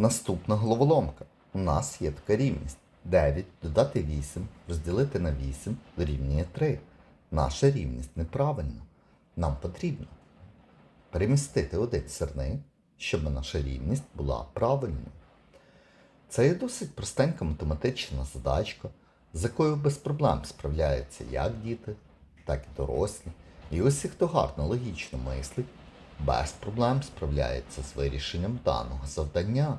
Наступна головоломка. У нас є така рівність. 9 додати 8 розділити на 8 дорівнює 3. Наша рівність неправильна. Нам потрібно перемістити один сирник, щоб наша рівність була правильною. Це є досить простенька математична задачка, з якою без проблем справляються як діти, так і дорослі. І ось хто гарно логічно мислить, без проблем справляється з вирішенням даного завдання.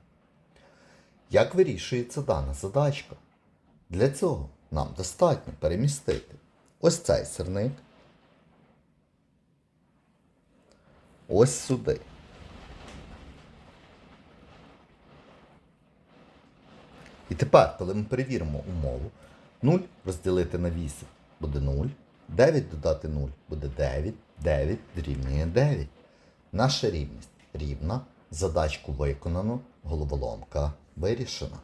Як вирішується дана задачка? Для цього нам достатньо перемістити ось цей сирник ось сюди. І тепер, коли ми перевіримо умову, 0 розділити на 8 буде 0, 9 додати 0 буде 9, 9 дорівнює 9. Наша рівність рівна, задачку виконано, головоломка вирішена.